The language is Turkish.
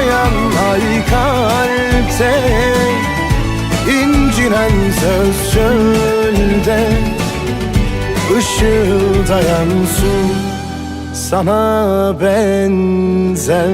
parlayan ay kalpte incinen söz çölde Işıldayan su sana benzer